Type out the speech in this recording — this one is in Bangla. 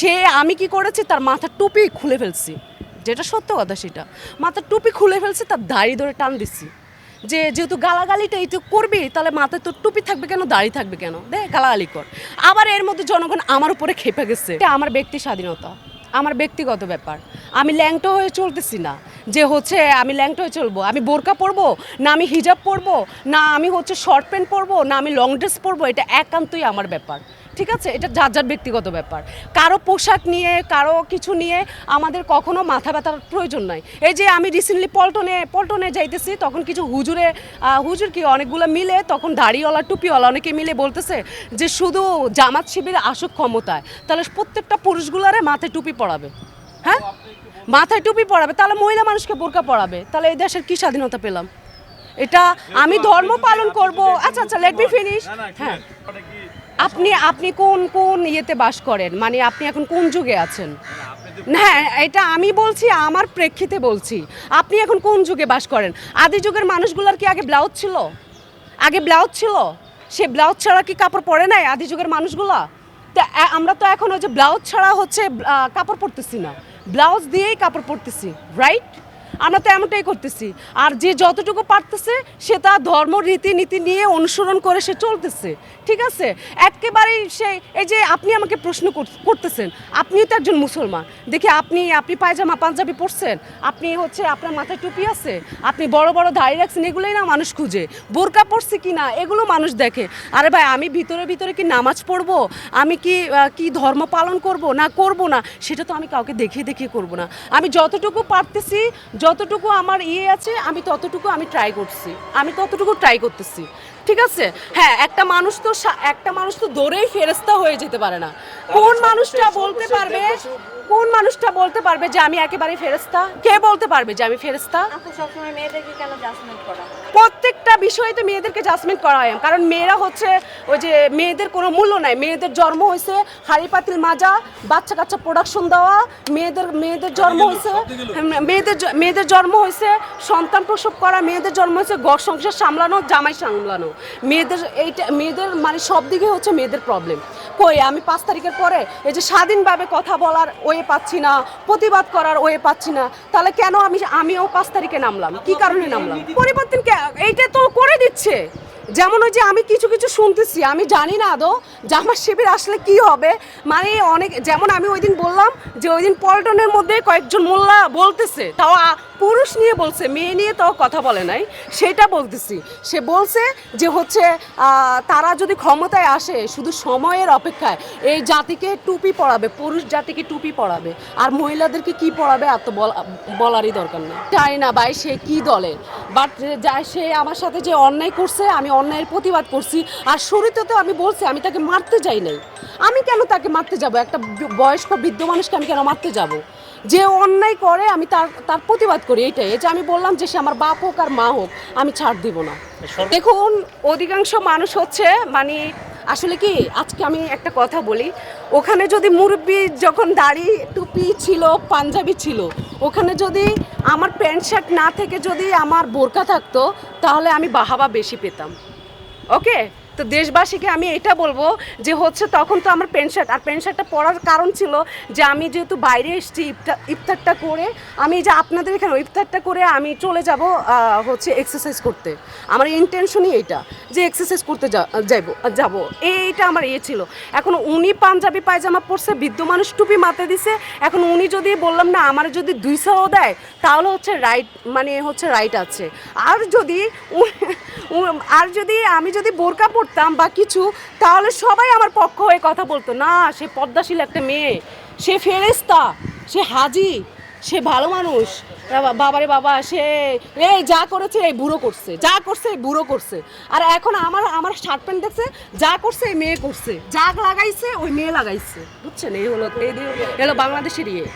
সে আমি কি করেছি? তার মাথার টুপি খুলে ফেলছি। যেটা সত্য কথা সেটা। মাথার টুপি খুলে ফেলছি, তার দাড়ি ধরে টান দিচ্ছি। যে যেহেতু গালাগালিটা এই করবি, তাহলে মাথায় তোর টুপি থাকবে কেন, দাড়ি থাকবে কেন? দে গালাগালি কর। আবার এর মধ্যে জনগণ আমার উপরে খেপে গেছে। এটা আমার ব্যক্তি স্বাধীনতা, আমার ব্যক্তিগত ব্যাপার। আমি ল্যাংটো হয়ে চলতেছি না। যে হচ্ছে আমি ল্যাংটো হয়ে চলবো। আমি বোরকা পরবো, না আমি হিজাব পরবো, না আমি হচ্ছে শর্ট প্যান্ট পরবো, না আমি লং ড্রেস পরবো, এটা একান্তই আমার ব্যাপার। ঠিক আছে? এটা যার যার ব্যক্তিগত ব্যাপার। কারও পোশাক নিয়ে কারও কিছু নিয়ে আমাদের কখনো মাথা ব্যথার প্রয়োজন নাই। এই যে আমি রিসেন্টলি পল্টনে পল্টনে যাইতেছি তখন কিছু হুজুরে হুজুর কি অনেকগুলো মিলে তখন দাড়িওয়ালা টুপিওয়ালা অনেকে মিলে বলতেছে যে শুধু জামাত শিবির আসুক ক্ষমতায় তাহলে প্রত্যেকটা পুরুষগুলারে মাথায় টুপি পরাবে। হ্যাঁ? মাথায় টুপি পরাবে তাহলে মহিলা মানুষকে বোরকা পরাবে তাহলে এই দেশের কি স্বাধীনতা পেলাম? এটা আমি ধর্ম পালন করব। আচ্ছা আচ্ছা লেট মি ফিনিশ হ্যাঁ। আপনি আপনি কোন কোন ইয়েতে বাস করেন? মানে আপনি এখন কোন যুগে আছেন? হ্যাঁ এটা আমি বলছি, আমার প্রেক্ষিতে বলছি। আপনি এখন কোন যুগে বাস করেন? আদি যুগের মানুষগুলোর কি আগে ব্লাউজ ছিল? আগে ব্লাউজ ছিল? সে ব্লাউজ ছাড়া কি কাপড় পরে নাই আদি যুগের মানুষগুলা? তা আমরা তো এখন ওই যে ব্লাউজ ছাড়া হচ্ছে কাপড় পরতেছি না। ব্লাউজ দিয়েই কাপড় পরতেছি রাইট আমরা তো এমনটাই করতেছি। আর যে যতটুকু পারতেছে, সে তার ধর্ম, রীতিনীতি নিয়ে অনুসরণ করে সে চলতেছে। ঠিক আছে? একেবারেই সে, এই যে আপনি আমাকে প্রশ্ন কর- করতেছেন, আপনিও তো একজন মুসলমান। দেখি আপনি আপনি পায়জামা, পাঞ্জাবি পরছেন, আপনি হচ্ছে আপনার মাথায় টুপি আছে, আপনি বড় বড় দাড়ি রাখছেন, এগুলোই না মানুষ খুঁজে। বোরকা পরছি কি না, এগুলো মানুষ দেখে। আরে ভাই, আমি ভিতরে ভিতরে কি নামাজ পড়ব? আমি কি কি ধর্ম পালন করব না করব না? সেটা তো আমি কাউকে দেখিয়ে দেখিয়ে করব না। আমি যতটুকু পারতেছি যতটুকু আমার ইয়ে আছে আমি ততটুকু আমি ট্রাই করছি। আমি ততটুকু ট্রাই করতেছি। ঠিক আছে? হ্যাঁ একটা মানুষ তো একটা মানুষ তো দৌড়েই ফেরস্তা হয়ে যেতে পারে না। কোন মানুষটা বলতে পারবে কোন মানুষটা বলতে পারবে যে আমি একেবারে ফেরস্তা কে বলতে পারবে যে আমি ফেরস্তা আপু সবসময় মেয়েদেরকে কেন জাজমেন্ট করা? প্রত্যেকটা বিষয়ে তো মেয়েদেরকে জাজমেন্ট করা হয়। কারণ মেয়েরা হচ্ছে ওই যে মেয়েদের কোনো মূল্য নাই। মেয়েদের জন্ম হয়েছে হাড়ি পাতিল মাজা বাচ্চা কাচ্চা প্রোডাকশন দেওয়া মেয়েদের মেয়েদের জন্ম হয়েছে মেয়েদের মেয়েদের জন্ম হয়েছে সন্তান প্রসব করা মেয়েদের জন্ম হয়েছে ঘর সংসার সামলানো জামাই সামলানো। মেয়েদের এইটা মেয়েদের মানে সব দিকে হচ্ছে মেয়েদের প্রবলেম কই আমি পাঁচ তারিখের পরে এই যে স্বাধীনভাবে কথা বলার ওয়ে পাচ্ছি না, প্রতিবাদ করার ওয়ে পাচ্ছি না, তাহলে কেন আমি, আমিও পাঁচ তারিখে নামলাম? কি কারণে নামলাম? পরিবর্তন এইটা তো করে দিচ্ছে। যেমন ওই যে আমি কিছু কিছু শুনতেছি, আমি জানি না আদৌ জামার শিবির আসলে কি হবে। মানে অনেক, যেমন আমি ওই দিন বললাম যে ওই দিন পল্টনের মধ্যে কয়েকজন মোল্লা বলতেছে, তাও পুরুষ নিয়ে বলছে, মেয়ে নিয়ে তাও কথা বলে নাই, সেটা বলতেছি। সে বলছে যে হচ্ছে তারা যদি ক্ষমতায় আসে শুধু সময়ের অপেক্ষায়, এই জাতিকে টুপি পড়াবে পুরুষ জাতিকে টুপি পড়াবে আর মহিলাদেরকে কি পড়াবে আর তো বলা- বলারই দরকার নেই। জানি না ভাই সে কি দলের বাট যায় সে আমার সাথে যে অন্যায় করছে, আমি অন্যায়ের প্রতিবাদ করছি, আর শুরুতে তো আমি বলছি, আমি তাকে মারতে যাই নাই। আমি কেন তাকে মারতে যাব? একটা বয়স্ক বৃদ্ধ মানুষকে আমি কেন মারতে যাব? যে অন্যায় করে, আমি তার তার প্রতিবাদ করি এইটাই এই যে আমি বললাম যে সে আমার বাপ হোক আর মা হোক আমি ছাড় দিব না। দেখুন অধিকাংশ মানুষ হচ্ছে মানে আসলে কি আজকে আমি একটা কথা বলি ওখানে যদি মুরব্বি যখন দাড়ি টুপি ছিল পাঞ্জাবি ছিল ওখানে যদি আমার প্যান্ট শার্ট না থেকে যদি আমার বোরকা থাকতো তাহলে আমি বাহাবা বেশি পেতাম। ওকে? তো দেশবাসীকে আমি এটা বলব যে হচ্ছে তখন তো আমার প্যান্ট শার্ট, আর প্যান্ট শার্টটা পরার কারণ ছিল যে আমি যেহেতু বাইরে এসেছি ইফতার ইফতারটা করে, আমি যে আপনাদের এখানে ইফতারটা করে আমি চলে যাব হচ্ছে এক্সারসাইজ করতে। আমার ইন্টেনশনই এইটা, যে এক্সারসাইজ করতে যাব যাব। এইটা আমার ইয়ে ছিল। এখন উনি পাঞ্জাবি পায়জামা পরছে, বৃদ্ধ মানুষ টুপি মাথায় দিছে। এখন উনি যদি বললাম, না, আমার যদি দুইশোও দেয়, তাহলে হচ্ছে রাইট মানে হচ্ছে রাইট আছে। আর যদি আর যদি আমি যদি বোরকা পরতাম বা কিছু, তাহলে সবাই আমার পক্ষ হয়ে কথা বলতো। না, সে পদ্মাশীল একটা মেয়ে, সে ফেরেস্তা সে হাজি, সে ভালো মানুষ। বাবারে বাবা, সে এই যা করেছে, এই বুড়ো করছে, যা করছে, এই বুড়ো করছে। আর এখন আমার আমার শার্ট প্যান্ট দেখছে, যা করছে, এই মেয়ে করছে। যা লাগাইছে, ওই মেয়ে লাগাইছে। বুঝছেন? এই হলো এই হলো বাংলাদেশের ইয়ে।